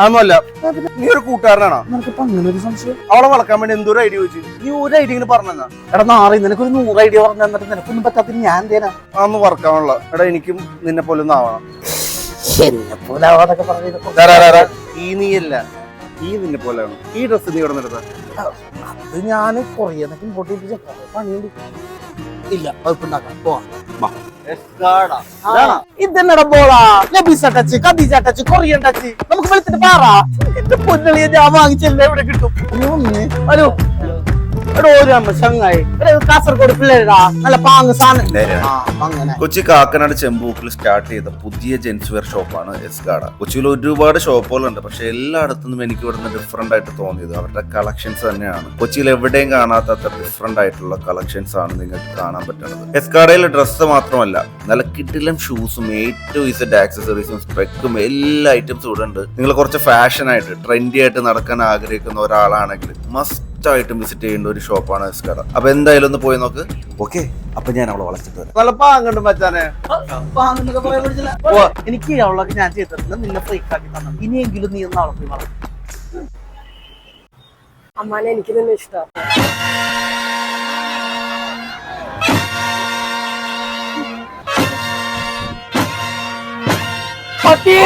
അതൊന്നുമല്ല. നീ ഒരു കൂട്ടുകാരനാണോ? നിനക്കിപ്പോ അങ്ങനെ ഒരു സംശയം? അവളെ വളക്കാൻ വേണ്ടി എന്തോ ഐഡിയ ചോദിച്ചു? നീ ഒരു ഐഡിയ ഇങ്ങനെ പറഞ്ഞാ എടാ നാറി നിനക്കൊരു നൂറ് ഐഡിയ പറഞ്ഞു തന്നിട്ട് നിനക്കൊന്നും പറ്റാത്ത ഞാൻ എന്തേനാ അന്ന് വർക്കാണുള്ള എടാ എനിക്കും നിന്നെ പോലെ ഒന്നും ആവണം. എന്നെ പോലെ. ഈ നീയല്ല ഈ നിന്നെ പോലെയാണ്. ഈ ഡ്രസ്സ് നീ നിർത്താ അത് ഞാൻ കൊറിയെന്നൊക്കെ ഇമ്പോർട്ട് ചെയ്യിപ്പിച്ച പണിയുണ്ട്. ഇല്ല വകുപ്പുണ്ടാക്കാം പോവാം. ഇതെന്നടാ ബോളാ? Labeesa touch Khadeeja touch Korean touch നമുക്ക് വെളുത്തിട്ട് പാറ. എന്റെ പൊന്നളിയെ ഞാൻ വാങ്ങിച്ചല്ലേ എവിടെ കിട്ടും. ഹലോ കാസർഗോഡ് പിള്ളേരാ. നല്ല പാങ്ങ് സാധനം. കൊച്ചി കാക്കനാട് ചെമ്പൂക്കിൽ സ്റ്റാർട്ട് ചെയ്ത പുതിയ ജെൻസ് വെയർ ഷോപ്പാണ് എസ്കാഡ കൊച്ചിയിൽ ഒരുപാട് ഷോപ്പുകളുണ്ട് പക്ഷെ എല്ലായിടത്തുനിന്നും എനിക്ക് ഇവിടുന്ന് ഡിഫറെന്റ് ആയിട്ട് തോന്നിയത് അവരുടെ കളക്ഷൻസ് തന്നെയാണ്. കൊച്ചിയിൽ എവിടെയും കാണാത്ത ഡിഫറെന്റ് ആയിട്ടുള്ള കളക്ഷൻസ് ആണ് നിങ്ങൾക്ക് കാണാൻ പറ്റുന്നത്. എസ്കാഡയിൽ ഡ്രസ്സ് മാത്രമല്ല നല്ല കിട്ടിലും ഷൂസും ഏറ്റവും ഇസഡ് ആക്സസറീസും സ്ട്രെക്കും എല്ലാ ഐറ്റംസും ഇവിടെ ഉണ്ട് നിങ്ങൾ കുറച്ച് ഫാഷൻ ആയിട്ട് ട്രെൻഡി ആയിട്ട് നടക്കാൻ ആഗ്രഹിക്കുന്ന ഒരാളാണെങ്കിൽ മസ്റ്റ് ആയിട്ടും വിസിറ്റ് ചെയ്യേണ്ട ഒരു ഷോപ്പാണ് എസ്കാട അപ്പൊ എന്തായാലും ഒന്ന് പോയി നോക്ക്. ഓക്കെ അപ്പൊ ഞാൻ അവളെ വളച്ചിട്ട് വരാം. നല്ല പാങ്ങണ്ട് മച്ചാനെ. എനിക്ക് അവളൊക്കെ ഞാൻ ചെയ്തിട്ടുണ്ട്. നിന്നെ ഫ്രീക്കാക്കി തന്നെ ഇനിയെങ്കിലും നീ ഒന്ന് അവളെ പോയി വളർത്തും അമ്മാനെ എനിക്ക് തന്നെ ഇഷ്ടം. പട്ടി!